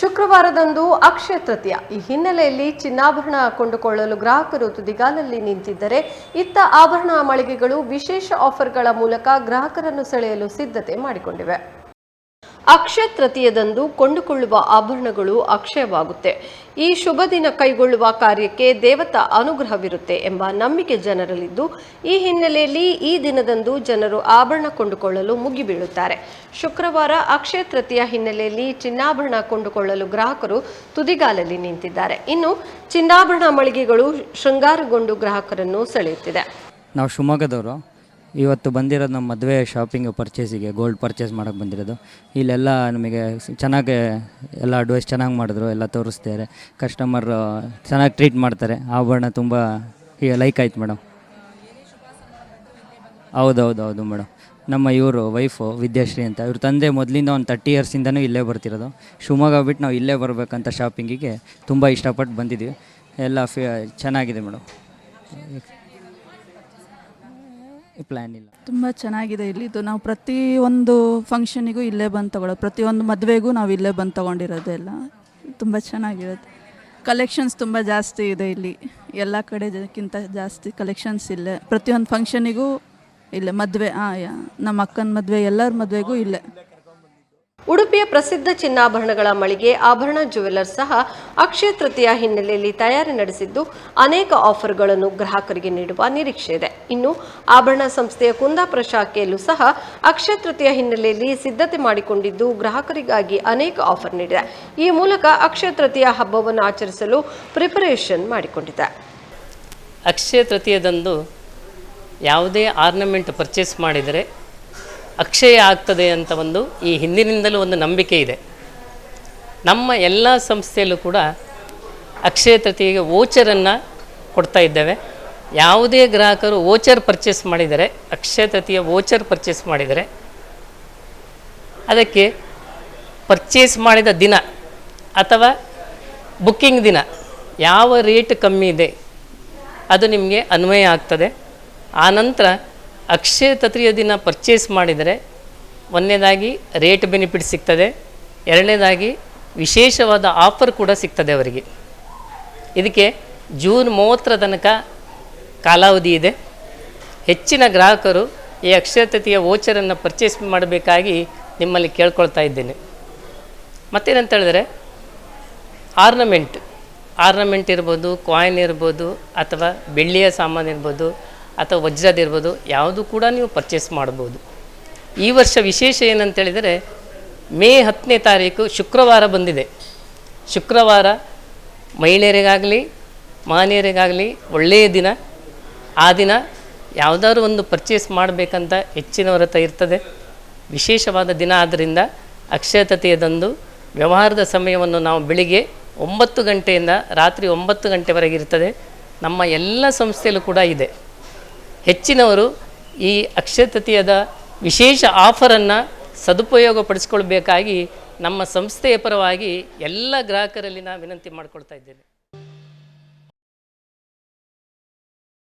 ಶುಕ್ರವಾರದಂದು ಅಕ್ಷಯ ತೃತೀಯ. ಈ ಹಿನ್ನೆಲೆಯಲ್ಲಿ ಚಿನ್ನಾಭರಣ ಕೊಂಡುಕೊಳ್ಳಲು ಗ್ರಾಹಕರು ತುದಿಗಾಲಲ್ಲಿ ನಿಂತಿದ್ದರೆ ಇತ್ತ ಆಭರಣ ಮಳಿಗೆಗಳು ವಿಶೇಷ ಆಫರ್ಗಳ ಮೂಲಕ ಗ್ರಾಹಕರನ್ನು ಸೆಳೆಯಲು ಸಿದ್ಧತೆ ಮಾಡಿಕೊಂಡಿವೆ. ಅಕ್ಷಯ ತೃತೀಯದಂದು ಕೊಂಡುಕೊಳ್ಳುವ ಆಭರಣಗಳು ಅಕ್ಷಯವಾಗುತ್ತೆ. ಈ ಶುಭ ದಿನ ಕೈಗೊಳ್ಳುವ ಕಾರ್ಯಕ್ಕೆ ದೇವತಾ ಅನುಗ್ರಹವಿರುತ್ತೆ ಎಂಬ ನಂಬಿಕೆ ಜನರಲ್ಲಿದ್ದು, ಈ ಹಿನ್ನೆಲೆಯಲ್ಲಿ ಈ ದಿನದಂದು ಜನರು ಆಭರಣ ಕೊಂಡುಕೊಳ್ಳಲು ಮುಗಿಬೀಳುತ್ತಾರೆ. ಶುಕ್ರವಾರ ಅಕ್ಷಯ ತೃತೀಯ ಹಿನ್ನೆಲೆಯಲ್ಲಿ ಚಿನ್ನಾಭರಣ ಕೊಂಡುಕೊಳ್ಳಲು ಗ್ರಾಹಕರು ತುದಿಗಾಲಲ್ಲಿ ನಿಂತಿದ್ದಾರೆ. ಇನ್ನು ಚಿನ್ನಾಭರಣ ಮಳಿಗೆಗಳು ಶೃಂಗಾರಗೊಂಡು ಗ್ರಾಹಕರನ್ನು ಸೆಳೆಯುತ್ತಿದೆ. ನಾವು ಶಿವಮೊಗ್ಗದವರು. ಇವತ್ತು ಬಂದಿರೋದು ನಮ್ಮ ಮದುವೆ ಶಾಪಿಂಗ್ ಪರ್ಚೇಸಿಗೆ ಗೋಲ್ಡ್ ಪರ್ಚೇಸ್ ಮಾಡೋಕ್ಕೆ ಬಂದಿರೋದು. ಇಲ್ಲೆಲ್ಲ ನಮಗೆ ಚೆನ್ನಾಗಿ ಎಲ್ಲ ಅಡ್ವೈಸ್ ಚೆನ್ನಾಗಿ ಮಾಡಿದ್ರು, ಎಲ್ಲ ತೋರಿಸ್ತಾರೆ. ಕಸ್ಟಮರ್ ಚೆನ್ನಾಗಿ ಟ್ರೀಟ್ ಮಾಡ್ತಾರೆ. ಆಭರಣ ತುಂಬ ಲೈಕ್ ಆಯ್ತು ಮೇಡಮ್ ಹೌದೌದು ಹೌದು ಮೇಡಮ್ ನಮ್ಮ ಇವರು ವೈಫು ವಿದ್ಯಾಶ್ರೀ ಅಂತ. ಇವ್ರ ತಂದೆ ಮೊದಲಿಂದ ಒಂದು ತರ್ಟಿ ಇಯರ್ಸಿಂದನೂ ಇಲ್ಲೇ ಬರ್ತಿರೋದು. ಶಿವಮೊಗ್ಗ ಬಿಟ್ಟು ನಾವು ಇಲ್ಲೇ ಬರಬೇಕಂತ ಶಾಪಿಂಗಿಗೆ ತುಂಬ ಇಷ್ಟಪಟ್ಟು ಬಂದಿದ್ದೀವಿ ಎಲ್ಲ ಫಿ, ಚೆನ್ನಾಗಿದೆ ಮೇಡಮ್ ಪ್ಲ್ಯಾನ್ ಇಲ್ಲ. ತುಂಬ ಚೆನ್ನಾಗಿದೆ ಇಲ್ಲಿ. ನಾವು ಪ್ರತಿ ಒಂದು ಫಂಕ್ಷನಿಗೂ ಇಲ್ಲೇ ಬಂದು ತಗೊಳ್ಳೋದು. ಪ್ರತಿಯೊಂದು ಮದುವೆಗೂ ನಾವು ಇಲ್ಲೇ ಬಂದು ತಗೊಂಡಿರೋದೆಲ್ಲ ತುಂಬ ಚೆನ್ನಾಗಿರುತ್ತೆ. ಕಲೆಕ್ಷನ್ಸ್ ತುಂಬ ಜಾಸ್ತಿ ಇದೆ ಇಲ್ಲಿ. ಎಲ್ಲ ಕಡೆಗಿಂತ ಜಾಸ್ತಿ ಕಲೆಕ್ಷನ್ಸ್ ಇಲ್ಲೇ. ಪ್ರತಿಯೊಂದು ಫಂಕ್ಷನಿಗೂ ಇಲ್ಲೇ. ಮದುವೆ ಹಾಂ ನಮ್ಮ ಅಕ್ಕನ ಮದುವೆ, ಎಲ್ಲರ ಮದುವೆಗೂ ಇಲ್ಲೇ. ಉಡುಪಿಯ ಪ್ರಸಿದ್ಧ ಚಿನ್ನಾಭರಣಗಳ ಮಳಿಗೆ ಆಭರಣ ಜ್ಯುವೆಲ್ಲರ್ ಸಹ ಅಕ್ಷಯ ತೃತೀಯ ಹಿನ್ನೆಲೆಯಲ್ಲಿ ತಯಾರಿ ನಡೆಸಿದ್ದು ಅನೇಕ ಆಫರ್ಗಳನ್ನು ಗ್ರಾಹಕರಿಗೆ ನೀಡುವ ನಿರೀಕ್ಷೆ ಇದೆ. ಇನ್ನು ಆಭರಣ ಸಂಸ್ಥೆಯ ಕುಂದಾಪುರ ಶಾಖೆಯಲ್ಲೂ ಸಹ ಅಕ್ಷಯ ತೃತೀಯ ಹಿನ್ನೆಲೆಯಲ್ಲಿ ಸಿದ್ಧತೆ ಮಾಡಿಕೊಂಡಿದ್ದು ಗ್ರಾಹಕರಿಗಾಗಿ ಅನೇಕ ಆಫರ್ ನೀಡಿದೆ. ಈ ಮೂಲಕ ಅಕ್ಷಯ ತೃತೀಯ ಹಬ್ಬವನ್ನು ಆಚರಿಸಲು ಪ್ರಿಪರೇಷನ್ ಮಾಡಿಕೊಂಡಿದೆ. ಅಕ್ಷಯ ತೃತೀಯದಂದು ಯಾವುದೇ ಆರ್ನಮೆಂಟ್ ಪರ್ಚೇಸ್ ಮಾಡಿದರೆ ಅಕ್ಷಯ ಆಗ್ತದೆ ಅಂತ ಒಂದು ಈ ಹಿಂದಿನಿಂದಲೂ ಒಂದು ನಂಬಿಕೆ ಇದೆ. ನಮ್ಮ ಎಲ್ಲ ಸಂಸ್ಥೆಯಲ್ಲೂ ಕೂಡ ಅಕ್ಷಯ ತೃತೀಯಗೆ ವೋಚರನ್ನು ಕೊಡ್ತಾ ಇದ್ದೇವೆ. ಯಾವುದೇ ಗ್ರಾಹಕರು ವೋಚರ್ ಪರ್ಚೇಸ್ ಮಾಡಿದರೆ, ಅಕ್ಷಯ ತೃತೀಯ ವೋಚರ್ ಪರ್ಚೇಸ್ ಮಾಡಿದರೆ, ಅದಕ್ಕೆ ಪರ್ಚೇಸ್ ಮಾಡಿದ ದಿನ ಅಥವಾ ಬುಕ್ಕಿಂಗ್ ದಿನ ಯಾವ ರೇಟ್ ಕಮ್ಮಿ ಇದೆ, ಅದು ನಿಮಗೆ ಅನ್ವಯ ಆಗ್ತದೆ. ಆನಂತರ ಅಕ್ಷಯ ತೃತೀಯ ದಿನ ಪರ್ಚೇಸ್ ಮಾಡಿದರೆ ಒಂದನೇದಾಗಿ ರೇಟ್ ಬೆನಿಫಿಟ್ ಸಿಗ್ತದೆ, ಎರಡನೇದಾಗಿ ವಿಶೇಷವಾದ ಆಫರ್ ಕೂಡ ಸಿಗ್ತದೆ ಅವರಿಗೆ. ಇದಕ್ಕೆ ಜೂನ್ ಮೂವತ್ತರ ತನಕ ಕಾಲಾವಧಿ ಇದೆ. ಹೆಚ್ಚಿನ ಗ್ರಾಹಕರು ಈ ಓಚರನ್ನು ವೋಚರನ್ನು ಪರ್ಚೇಸ್ ಮಾಡಬೇಕಾಗಿ ನಿಮ್ಮಲ್ಲಿ ಕೇಳ್ಕೊಳ್ತಾ ಇದ್ದೇನೆ. ಮತ್ತೇನಂತ ಹೇಳಿದ್ರೆ ಆರ್ನಮೆಂಟ್ ಆರ್ನಮೆಂಟ್ ಇರ್ಬೋದು ಕಾಯಿನ್ ಇರ್ಬೋದು, ಅಥವಾ ಬೆಳ್ಳಿಯ ಸಾಮಾನು ಇರ್ಬೋದು ಅಥವಾ ವಜ್ರದ ಇರ್ಬೋದು, ಯಾವುದು ಕೂಡ ನೀವು ಪರ್ಚೇಸ್ ಮಾಡ್ಬೋದು. ಈ ವರ್ಷ ವಿಶೇಷ ಏನಂತೇಳಿದರೆ, ಮೇ ಹತ್ತನೇ ತಾರೀಕು ಶುಕ್ರವಾರ ಬಂದಿದೆ. ಶುಕ್ರವಾರ ಮಹಿಳೆಯರಿಗಾಗಲಿ ಮಹನೀಯರಿಗಾಗಲಿ ಒಳ್ಳೆಯ ದಿನ. ಆ ದಿನ ಯಾವುದಾದ್ರು ಒಂದು ಪರ್ಚೇಸ್ ಮಾಡಬೇಕಂತ ಹೆಚ್ಚಿನವರ ಹತ್ರ ಇರ್ತದೆ. ವಿಶೇಷವಾದ ದಿನ ಆದ್ದರಿಂದ ಅಕ್ಷತತೆಯದಂದು ವ್ಯವಹಾರದ ಸಮಯವನ್ನು ನಾವು ಬೆಳಿಗ್ಗೆ ಒಂಬತ್ತು ಗಂಟೆಯಿಂದ ರಾತ್ರಿ ಒಂಬತ್ತು ಗಂಟೆವರೆಗೆ ಇರ್ತದೆ. ನಮ್ಮ ಎಲ್ಲ ಸಂಸ್ಥೆಯಲ್ಲೂ ಕೂಡ ಇದೆ. ಹೆಚ್ಚಿನವರು ಈ ಅಕ್ಷಯ ತೃತೀಯದ ವಿಶೇಷ ಆಫರನ್ನು ಸದುಪಯೋಗಪಡಿಸ್ಕೊಳ್ಬೇಕಾಗಿ ನಮ್ಮ ಸಂಸ್ಥೆಯ ಪರವಾಗಿ ಎಲ್ಲ ಗ್ರಾಹಕರಲ್ಲಿ ನಾನು ವಿನಂತಿ ಮಾಡಿಕೊಳ್ತಾ ಇದ್ದೇನೆ.